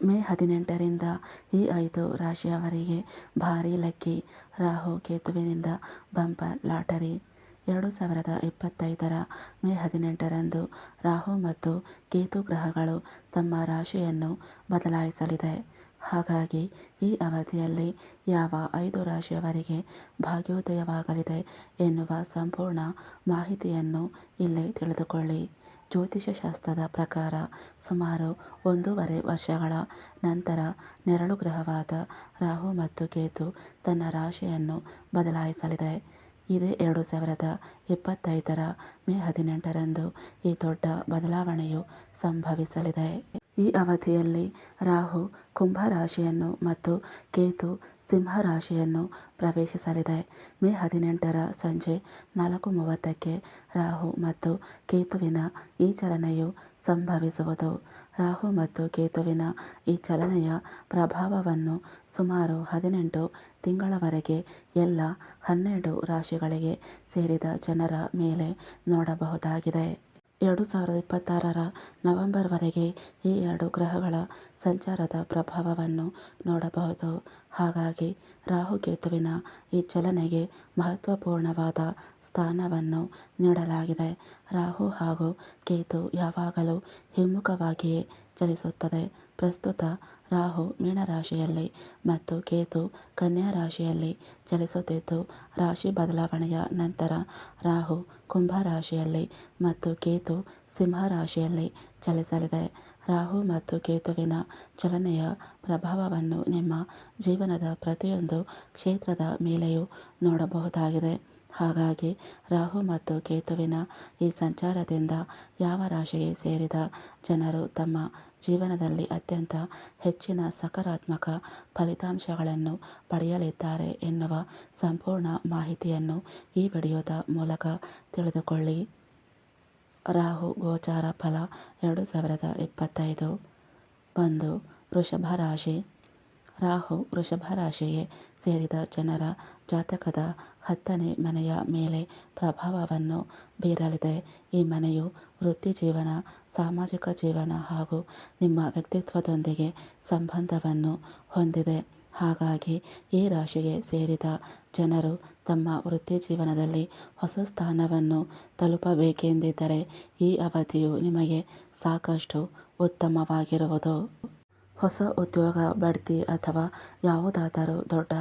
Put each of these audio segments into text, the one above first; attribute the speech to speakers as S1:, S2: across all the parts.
S1: ಮೇ ಹದಿನೆಂಟರಿಂದ ಈ ಐದು ರಾಶಿಯವರಿಗೆ ಭಾರೀ ಲಕ್ಕಿ ರಾಹು ಕೇತುವಿನಿಂದ ಬಂಪರ್ ಲಾಟರಿ. ಎರಡು ಸಾವಿರದ ಇಪ್ಪತ್ತೈದರ ಮೇ ಹದಿನೆಂಟರಂದು ರಾಹು ಮತ್ತು ಕೇತು ಗ್ರಹಗಳು ತಮ್ಮ ರಾಶಿಯನ್ನು ಬದಲಾಯಿಸಲಿದೆ. ಹಾಗಾಗಿ ಈ ಅವಧಿಯಲ್ಲಿ ಯಾವ ಐದು ರಾಶಿಯವರಿಗೆ ಭಾಗ್ಯೋದಯವಾಗಲಿದೆ ಎನ್ನುವ ಸಂಪೂರ್ಣ ಮಾಹಿತಿಯನ್ನು ಇಲ್ಲಿ ತಿಳಿದುಕೊಳ್ಳಿ. ಜ್ಯೋತಿಷ್ಯ ಶಾಸ್ತ್ರದ ಪ್ರಕಾರ ಸುಮಾರು ಒಂದೂವರೆ ವರ್ಷಗಳ ನಂತರ ನೆರಳು ಗ್ರಹವಾದ ರಾಹು ಮತ್ತು ಕೇತು ತನ್ನ ರಾಶಿಯನ್ನು ಬದಲಾಯಿಸಲಿದೆ. ಇದೇ ಎರಡು ಸಾವಿರದ ಇಪ್ಪತ್ತೈದರ ಮೇ ಹದಿನೆಂಟರಂದು ಈ ದೊಡ್ಡ ಬದಲಾವಣೆಯು ಸಂಭವಿಸಲಿದೆ. ಈ ಅವಧಿಯಲ್ಲಿ ರಾಹು ಕುಂಭ ರಾಶಿಯನ್ನು ಮತ್ತು ಕೇತು ಸಿಂಹ ರಾಶಿಯನ್ನು ಪ್ರವೇಶಿಸಲಿದೆ. ಮೇ ಹದಿನೆಂಟರ ಸಂಜೆ ನಾಲ್ಕು ಮೂವತ್ತಕ್ಕೆ ರಾಹು ಮತ್ತು ಕೇತುವಿನ ಈ ಚಲನೆಯು ಸಂಭವಿಸುವುದು. ರಾಹು ಮತ್ತು ಕೇತುವಿನ ಈ ಚಲನೆಯ ಪ್ರಭಾವವನ್ನು ಸುಮಾರು ಹದಿನೆಂಟು ತಿಂಗಳವರೆಗೆ ಎಲ್ಲ ಹನ್ನೆರಡು ರಾಶಿಗಳಿಗೆ ಸೇರಿದ ಜನರ ಮೇಲೆ ನೋಡಬಹುದಾಗಿದೆ. ಎರಡು ಸಾವಿರದ ಇಪ್ಪತ್ತಾರರ ನವೆಂಬರ್ವರೆಗೆ ಈ ಎರಡು ಗ್ರಹಗಳ ಸಂಚಾರದ ಪ್ರಭಾವವನ್ನು ನೋಡಬಹುದು. ಹಾಗಾಗಿ ರಾಹುಕೇತುವಿನ ಈ ಚಲನೆಗೆ ಮಹತ್ವಪೂರ್ಣವಾದ ಸ್ಥಾನವನ್ನು ನೀಡಲಾಗಿದೆ. ರಾಹು ಹಾಗೂ ಕೇತು ಯಾವಾಗಲೂ ಹಿಮ್ಮುಖವಾಗಿಯೇ ಚಲಿಸುತ್ತದೆ. ಪ್ರಸ್ತುತ ರಾಹು ಮೀನರಾಶಿಯಲ್ಲಿ ಮತ್ತು ಕೇತು ಕನ್ಯಾ ರಾಶಿಯಲ್ಲಿ ಚಲಿಸುತ್ತಿದ್ದು, ರಾಶಿ ಬದಲಾವಣೆಯ ನಂತರ ರಾಹು ಕುಂಭ ರಾಶಿಯಲ್ಲಿ ಮತ್ತು ಕೇತು ಸಿಂಹ ರಾಶಿಯಲ್ಲಿ ಚಲಿಸಲಿದೆ. ರಾಹು ಮತ್ತು ಕೇತುವಿನ ಚಲನೆಯ ಪ್ರಭಾವವನ್ನು ನಿಮ್ಮ ಜೀವನದ ಪ್ರತಿಯೊಂದು ಕ್ಷೇತ್ರದ ಮೇಲೆಯೂ ನೋಡಬಹುದಾಗಿದೆ. ಹಾಗಾಗಿ ರಾಹು ಮತ್ತು ಕೇತುವಿನ ಈ ಸಂಚಾರದಿಂದ ಯಾವ ರಾಶಿಗೆ ಸೇರಿದ ಜನರು ತಮ್ಮ ಜೀವನದಲ್ಲಿ ಅತ್ಯಂತ ಹೆಚ್ಚಿನ ಸಕಾರಾತ್ಮಕ ಫಲಿತಾಂಶಗಳನ್ನು ಪಡೆಯಲಿದ್ದಾರೆ ಎನ್ನುವ ಸಂಪೂರ್ಣ ಮಾಹಿತಿಯನ್ನು ಈ ವಿಡಿಯೋದ ಮೂಲಕ ತಿಳಿದುಕೊಳ್ಳಿ. ರಾಹು ಗೋಚಾರ ಫಲ ಎರಡು ಸಾವಿರದ ಇಪ್ಪತ್ತೈದು. ಒಂದು ವೃಷಭ ರಾಶಿ. ರಾಹು ವೃಷಭ ರಾಶಿಗೆ ಸೇರಿದ ಜನರ ಜಾತಕದ ಹತ್ತನೇ ಮನೆಯ ಮೇಲೆ ಪ್ರಭಾವವನ್ನು ಬೀರಲಿದೆ. ಈ ಮನೆಯು ವೃತ್ತಿ ಜೀವನ, ಸಾಮಾಜಿಕ ಜೀವನ ಹಾಗೂ ನಿಮ್ಮ ವ್ಯಕ್ತಿತ್ವದೊಂದಿಗೆ ಸಂಬಂಧವನ್ನು ಹೊಂದಿದೆ. ಹಾಗಾಗಿ ಈ ರಾಶಿಗೆ ಸೇರಿದ ಜನರು ತಮ್ಮ ವೃತ್ತಿ ಜೀವನದಲ್ಲಿ ಹೊಸ ಸ್ಥಾನವನ್ನು ತಲುಪಬೇಕೆಂದಿದ್ದರೆ ಈ ಅವಧಿಯು ನಿಮಗೆ ಸಾಕಷ್ಟು ಉತ್ತಮವಾಗಿರುವುದು. ಹೊಸ ಉದ್ಯೋಗ, ಬಡ್ತಿ ಅಥವಾ ಯಾವುದಾದರೂ ದೊಡ್ಡ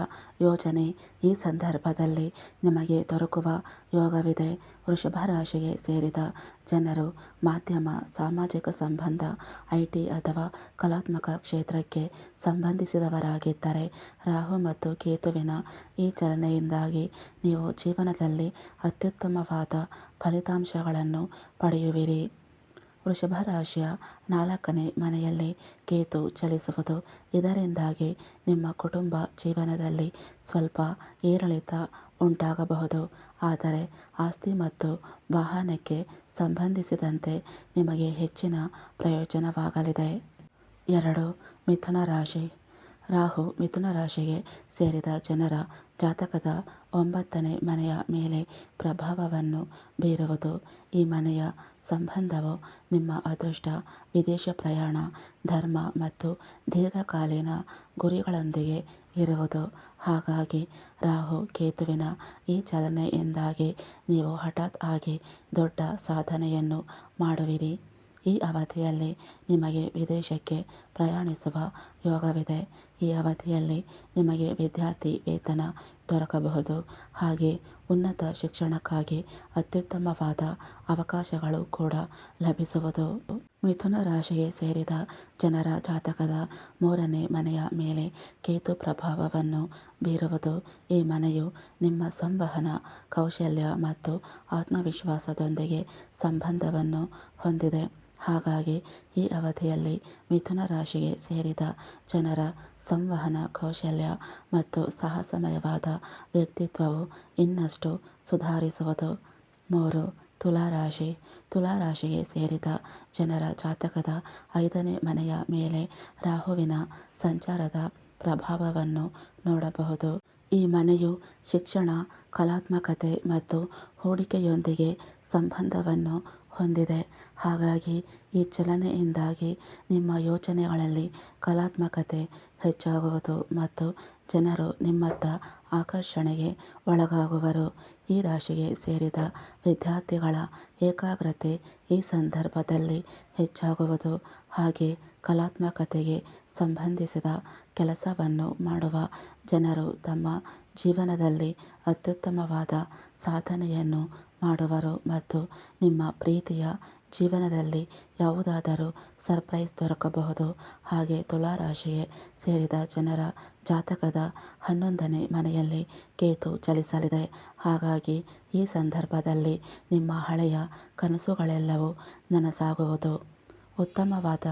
S1: ಯೋಜನೆ ಈ ಸಂದರ್ಭದಲ್ಲಿ ನಿಮಗೆ ದೊರಕುವ ಯೋಗವಿದೆ. ವೃಷಭ ರಾಶಿಗೆ ಸೇರಿದ ಜನರು ಮಾಧ್ಯಮ, ಸಾಮಾಜಿಕ ಸಂಬಂಧ, ಐ ಟಿ ಅಥವಾ ಕಲಾತ್ಮಕ ಕ್ಷೇತ್ರಕ್ಕೆ ಸಂಬಂಧಿಸಿದವರಾಗಿದ್ದರೆ ರಾಹು ಮತ್ತು ಕೇತುವಿನ ಈ ಚಲನೆಯಿಂದಾಗಿ ನೀವು ಜೀವನದಲ್ಲಿ ಅತ್ಯುತ್ತಮವಾದ ಫಲಿತಾಂಶಗಳನ್ನು ಪಡೆಯುವಿರಿ. ವೃಷಭ ರಾಶಿಯ ನಾಲ್ಕನೇ ಮನೆಯಲ್ಲಿ ಕೇತು ಚಲಿಸುವುದು. ಇದರಿಂದಾಗಿ ನಿಮ್ಮ ಕುಟುಂಬ ಜೀವನದಲ್ಲಿ ಸ್ವಲ್ಪ ಏರಿಳಿತ ಉಂಟಾಗಬಹುದು. ಆದರೆ ಆಸ್ತಿ ಮತ್ತು ವಾಹನಕ್ಕೆ ಸಂಬಂಧಿಸಿದಂತೆ ನಿಮಗೆ ಹೆಚ್ಚಿನ ಪ್ರಯೋಜನವಾಗಲಿದೆ. ಎರಡು, ಮಿಥುನ ರಾಶಿ. ರಾಹು ಮಿಥುನ ರಾಶಿಗೆ ಸೇರಿದ ಜನರ ಜಾತಕದ ಒಂಬತ್ತನೇ ಮನೆಯ ಮೇಲೆ ಪ್ರಭಾವವನ್ನು ಬೀರುವುದು. ಈ ಮನೆಯ ಸಂಬಂಧವು? ನಿಮ್ಮ ಅದೃಷ್ಟ, ವಿದೇಶ ಪ್ರಯಾಣ, ಧರ್ಮ ಮತ್ತು ದೀರ್ಘಕಾಲೀನ ಗುರಿಗಳೊಂದಿಗೆ ಇರುವುದು. ಹಾಗಾಗಿ ರಾಹು ಕೇತುವಿನ ಈ ಚಲನೆಯಿಂದಾಗಿ ನೀವು ಹಠಾತ್ ಆಗಿ ದೊಡ್ಡ ಸಾಧನೆಯನ್ನು ಮಾಡುವಿರಿ. ಈ ಅವಧಿಯಲ್ಲಿ ನಿಮಗೆ ವಿದೇಶಕ್ಕೆ ಪ್ರಯಾಣಿಸುವ ಯೋಗವಿದೆ. ಈ ಅವಧಿಯಲ್ಲಿ ನಿಮಗೆ ವಿದ್ಯಾರ್ಥಿ ವೇತನ ದೊರಕಬಹುದು. ಹಾಗೆ ಉನ್ನತ ಶಿಕ್ಷಣಕ್ಕಾಗಿ ಅತ್ಯುತ್ತಮವಾದ ಅವಕಾಶಗಳು ಕೂಡ ಲಭಿಸುವುದು. ಮಿಥುನ ರಾಶಿಗೆ ಸೇರಿದ ಜನರ ಜಾತಕದ ಮೂರನೇ ಮನೆಯ ಮೇಲೆ ಕೇತು ಪ್ರಭಾವವನ್ನು ಬೀರುವುದು ಈ ಮನೆಯು ನಿಮ್ಮ ಸಂವಹನ, ಕೌಶಲ್ಯ ಮತ್ತು ಆತ್ಮವಿಶ್ವಾಸದೊಂದಿಗೆ ಸಂಬಂಧವನ್ನು ಹೊಂದಿದೆ. ಹಾಗಾಗಿ ಈ ಅವಧಿಯಲ್ಲಿ ಮಿಥುನ ರಾಶಿಗೆ ಸೇರಿದ ಜನರ ಸಂವಹನ ಕೌಶಲ್ಯ ಮತ್ತು ಸಾಹಸಮಯವಾದ ವ್ಯಕ್ತಿತ್ವವು ಇನ್ನಷ್ಟು ಸುಧಾರಿಸುವುದು. ಮೂರು ತುಲಾರಾಶಿ ತುಲಾರಾಶಿಗೆ ಸೇರಿದ ಜನರ ಜಾತಕದ ಐದನೇ ಮನೆಯ ಮೇಲೆ ರಾಹುವಿನ ಸಂಚಾರದ ಪ್ರಭಾವವನ್ನು ನೋಡಬಹುದು. ಈ ಮನೆಯು ಶಿಕ್ಷಣ, ಕಲಾತ್ಮಕತೆ ಮತ್ತು ಹೂಡಿಕೆಯೊಂದಿಗೆ ಸಂಬಂಧವನ್ನು ಹೊಂದಿದೆ. ಹಾಗಾಗಿ ಈ ಚಲನೆಯಿಂದಾಗಿ ನಿಮ್ಮ ಯೋಚನೆಗಳಲ್ಲಿ ಕಲಾತ್ಮಕತೆ ಹೆಚ್ಚಾಗುವುದು ಮತ್ತು ಜನರು ನಿಮ್ಮತ್ತ ಆಕರ್ಷಣೆಗೆ ಒಳಗಾಗುವರು. ಈ ರಾಶಿಗೆ ಸೇರಿದ ವಿದ್ಯಾರ್ಥಿಗಳ ಏಕಾಗ್ರತೆ ಈ ಸಂದರ್ಭದಲ್ಲಿ ಹೆಚ್ಚಾಗುವುದು. ಹಾಗೆ ಕಲಾತ್ಮಕತೆಗೆ ಸಂಬಂಧಿಸಿದ ಕೆಲಸವನ್ನು ಮಾಡುವ ಜನರು ತಮ್ಮ ಜೀವನದಲ್ಲಿ ಅತ್ಯುತ್ತಮವಾದ ಸಾಧನೆಯನ್ನು ಮಾಡುವರು ಮತ್ತು ನಿಮ್ಮ ಪ್ರೀತಿಯ ಜೀವನದಲ್ಲಿ ಯಾವುದಾದರೂ ಸರ್ಪ್ರೈಸ್ ದೊರಕಬಹುದು. ಹಾಗೆ ತುಲಾರಾಶಿಗೆ ಸೇರಿದ ಜನರ ಜಾತಕದ ಹನ್ನೊಂದನೇ ಮನೆಯಲ್ಲಿ ಕೇತು ಚಲಿಸಲಿದೆ. ಹಾಗಾಗಿ ಈ ಸಂದರ್ಭದಲ್ಲಿ ನಿಮ್ಮ ಹಳೆಯ ಕನಸುಗಳೆಲ್ಲವೂ ನನಸಾಗುವುದು. ಉತ್ತಮವಾದ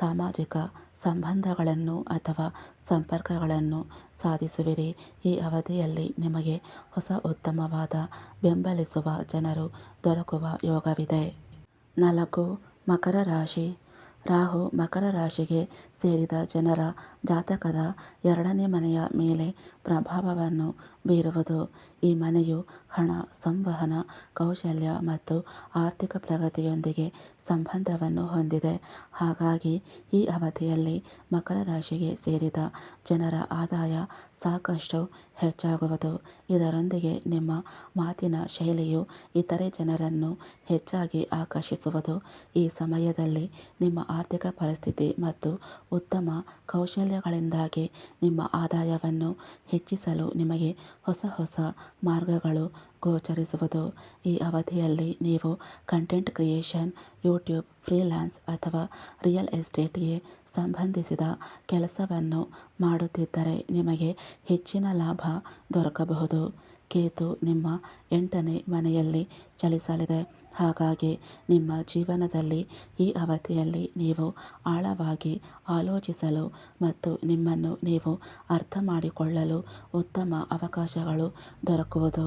S1: ಸಾಮಾಜಿಕ ಸಂಬಂಧಗಳನ್ನು ಅಥವಾ ಸಂಪರ್ಕಗಳನ್ನು ಸಾಧಿಸುವಿರಿ. ಈ ಅವಧಿಯಲ್ಲಿ ನಿಮಗೆ ಹೊಸ ಉತ್ತಮವಾದ ಬೆಂಬಲಿಸುವ ಜನರು ದೊರಕುವ ಯೋಗವಿದೆ. ನಾಲ್ಕು, ಮಕರ ರಾಶಿ. ರಾಹು ಮಕರ ರಾಶಿಗೆ ಸೇರಿದ ಜನರ ಜಾತಕದ ಎರಡನೇ ಮನೆಯ ಮೇಲೆ ಪ್ರಭಾವವನ್ನು ಬೀರುವುದು. ಈ ಮನೆಯು ಹಣ, ಸಂವಹನ, ಕೌಶಲ್ಯ ಮತ್ತು ಆರ್ಥಿಕ ಪ್ರಗತಿಯೊಂದಿಗೆ ಸಂಬಂಧವನ್ನು ಹೊಂದಿದೆ. ಹಾಗಾಗಿ ಈ ಅವಧಿಯಲ್ಲಿ ಮಕರ ರಾಶಿಗೆ ಸೇರಿದ ಜನರ ಆದಾಯ ಸಾಕಷ್ಟು ಹೆಚ್ಚಾಗುವುದು. ಇದರೊಂದಿಗೆ ನಿಮ್ಮ ಮಾತಿನ ಶೈಲಿಯು ಇತರೆ ಜನರನ್ನು ಹೆಚ್ಚಾಗಿ ಆಕರ್ಷಿಸುವುದು. ಈ ಸಮಯದಲ್ಲಿ ನಿಮ್ಮ ಆರ್ಥಿಕ ಪರಿಸ್ಥಿತಿ ಮತ್ತು ಉತ್ತಮ ಕೌಶಲ್ಯಗಳಿಂದಾಗಿ ನಿಮ್ಮ ಆದಾಯವನ್ನು ಹೆಚ್ಚಿಸಲು ನಿಮಗೆ ಹೊಸ ಹೊಸ ಮಾರ್ಗಗಳು ಗೋಚರಿಸುವುದು. ಈ ಅವಧಿಯಲ್ಲಿ ನೀವು ಕಂಟೆಂಟ್ ಕ್ರಿಯೇಷನ್ ಯೂಟ್ಯೂಬ್ ಫ್ರೀಲ್ಯಾನ್ಸ್ ಅಥವಾ ರಿಯಲ್ ಎಸ್ಟೇಟ್ಗೆ ಸಂಬಂಧಿಸಿದ ಕೆಲಸವನ್ನು ಮಾಡುತ್ತಿದ್ದರೆ ನಿಮಗೆ ಹೆಚ್ಚಿನ ಲಾಭ ದೊರಕಬಹುದು. ಕೇತು ನಿಮ್ಮ ಎಂಟನೇ ಮನೆಯಲ್ಲಿ ಚಲಿಸಲಿದೆ. ಹಾಗಾಗಿ ನಿಮ್ಮ ಜೀವನದಲ್ಲಿ ಈ ಅವಧಿಯಲ್ಲಿ ನೀವು ಆಳವಾಗಿ ಆಲೋಚಿಸಲು ಮತ್ತು ನಿಮ್ಮನ್ನು ನೀವು ಅರ್ಥ ಮಾಡಿಕೊಳ್ಳಲು ಉತ್ತಮ ಅವಕಾಶಗಳು ದೊರಕುವುದು.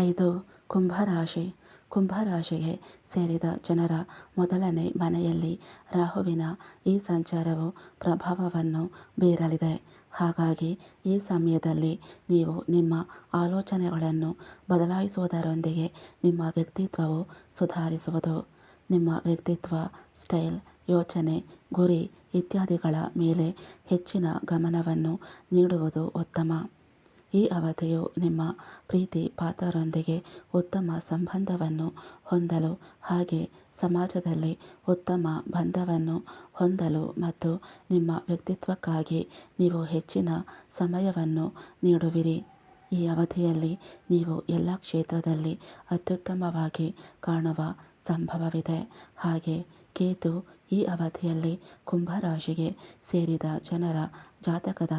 S1: ಐದು, ಕುಂಭರಾಶಿ. ಕುಂಭರಾಶಿಗೆ ಸೇರಿದ ಜನರ ಮೊದಲನೇ ಮನೆಯಲ್ಲಿ ರಾಹುವಿನ ಈ ಸಂಚಾರವು ಪ್ರಭಾವವನ್ನು ಬೀರಲಿದೆ. ಹಾಗಾಗಿ ಈ ಸಮಯದಲ್ಲಿ ನೀವು ನಿಮ್ಮ ಆಲೋಚನೆಗಳನ್ನು ಬದಲಾಯಿಸುವುದರೊಂದಿಗೆ ನಿಮ್ಮ ವ್ಯಕ್ತಿತ್ವವು ಸುಧಾರಿಸುವುದು, ನಿಮ್ಮ ವ್ಯಕ್ತಿತ್ವ, ಸ್ಟೈಲ್, ಯೋಚನೆ, ಗುರಿ ಇತ್ಯಾದಿಗಳ ಮೇಲೆ ಹೆಚ್ಚಿನ ಗಮನವನ್ನು ನೀಡುವುದು ಉತ್ತಮ. ಈ ಅವಧಿಯು ನಿಮ್ಮ ಪ್ರೀತಿ ಪಾತ್ರರೊಂದಿಗೆ ಉತ್ತಮ ಸಂಬಂಧವನ್ನು ಹೊಂದಲು ಹಾಗೆ ಸಮಾಜದಲ್ಲಿ ಉತ್ತಮ ಬಂಧವನ್ನು ಹೊಂದಲು ಮತ್ತು ನಿಮ್ಮ ವ್ಯಕ್ತಿತ್ವಕ್ಕಾಗಿ ನೀವು ಹೆಚ್ಚಿನ ಸಮಯವನ್ನು ನೀಡುವಿರಿ. ಈ ಅವಧಿಯಲ್ಲಿ ನೀವು ಎಲ್ಲ ಕ್ಷೇತ್ರದಲ್ಲಿ ಅತ್ಯುತ್ತಮವಾಗಿ ಕಾಣುವ ಸಂಭವವಿದೆ. ಹಾಗೆ ಕೇತು ಈ ಅವಧಿಯಲ್ಲಿ ಕುಂಭರಾಶಿಗೆ ಸೇರಿದ ಜನರ ಜಾತಕದ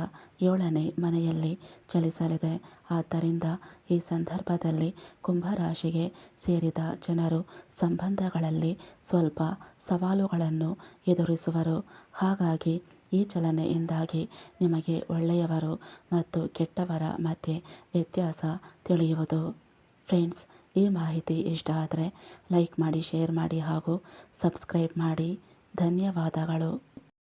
S1: ಏಳನೇ ಮನೆಯಲ್ಲಿ ಚಲಿಸಲಿದೆ. ಆದ್ದರಿಂದ ಈ ಸಂದರ್ಭದಲ್ಲಿ ಕುಂಭರಾಶಿಗೆ ಸೇರಿದ ಜನರು ಸಂಬಂಧಗಳಲ್ಲಿ ಸ್ವಲ್ಪ ಸವಾಲುಗಳನ್ನು ಎದುರಿಸುವರು. ಹಾಗಾಗಿ ಈ ಚಲನೆಯಿಂದಾಗಿ ನಿಮಗೆ ಒಳ್ಳೆಯವರು ಮತ್ತು ಕೆಟ್ಟವರ ಮಧ್ಯೆ ವ್ಯತ್ಯಾಸ ತಿಳಿಯುವುದು. ಫ್ರೆಂಡ್ಸ್, ಈ ಮಾಹಿತಿ ಇಷ್ಟ ಆದರೆ ಲೈಕ್ ಮಾಡಿ, ಶೇರ್ ಮಾಡಿ ಹಾಗೂ ಸಬ್ಸ್ಕ್ರೈಬ್ ಮಾಡಿ. ಧನ್ಯವಾದಗಳು.